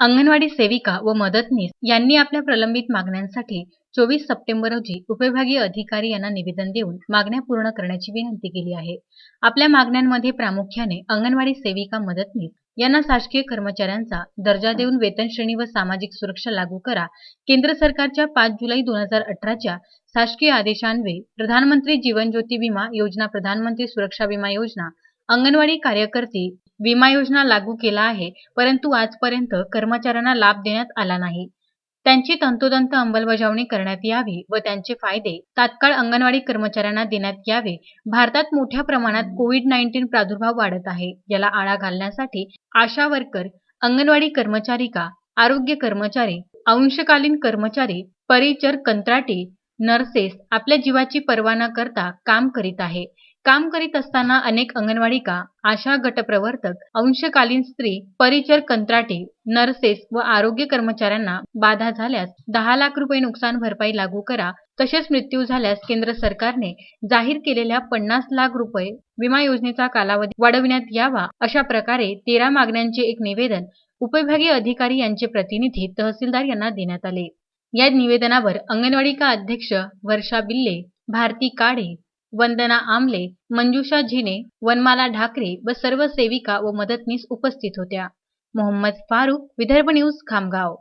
अंगणवाडी सेविका व मदतनीस यांनी आपल्या प्रलंबित मागण्यांसाठी चोवीस सप्टेंबर रोजी उपविभागीय अधिकारी यांना निवेदन देऊन मागण्या पूर्ण करण्याची विनंती केली आहे. आपल्या मागण्यांमध्ये प्रामुख्याने अंगणवाडी सेविका मदतनीस यांना शासकीय कर्मचाऱ्यांचा दर्जा देऊन वेतन श्रेणी व सामाजिक सुरक्षा लागू करा. केंद्र सरकारच्या पाच जुलै दोन हजार अठराच्या शासकीय आदेशान्वये प्रधानमंत्री जीवन ज्योती विमा योजना प्रधानमंत्री सुरक्षा विमा योजना अंगणवाडी कार्यकर्ती विमा योजना लागू केला आहे परंतु आजपर्यंत कर्मचाऱ्यांना लाभ देण्यात आला नाही. त्यांची तंतोतंत अंमलबजावणी करण्यात यावी व त्यांचे फायदे तात्काळ अंगणवाडी कर्मचाऱ्यांना देण्यात यावे. भारतात मोठ्या प्रमाणात कोविड नाईन्टीन प्रादुर्भाव वाढत आहे. याला आळा घालण्यासाठी आशा वर्कर अंगणवाडी कर्मचारिका आरोग्य कर्मचारी अंशकालीन कर्मचारी परिचर कंत्राटी नर्सेस आपल्या जीवाची पर्वा न करता काम करीत आहे. काम करीत असताना अनेक अंगणवाडिका आशा गटप्रवर्तक अंशकालीन स्त्री परिचर कंत्राटी नर्सेस व आरोग्य कर्मचाऱ्यांना बाधा झाल्यास दहा लाख रुपये नुकसान भरपाई लागू करा तसेच मृत्यू झाल्यास केंद्र सरकारने जाहीर केलेल्या पन्नास लाख रुपये विमा योजनेचा कालावधी वाढविण्यात यावा अशा प्रकारे तेरा मागण्यांचे एक निवेदन उपविभागीय अधिकारी यांचे प्रतिनिधी तहसीलदार यांना देण्यात आले. या निवेदनावर अंगणवाडिका अध्यक्ष वर्षा बिल्ले भारती काडे वंदना आमले मंजुषा झिने वनमाला ढाकरे व सर्व सेविका व मदतनीस उपस्थित होत्या. मोहम्मद फारूक विदर्भ न्यूज खामगाव.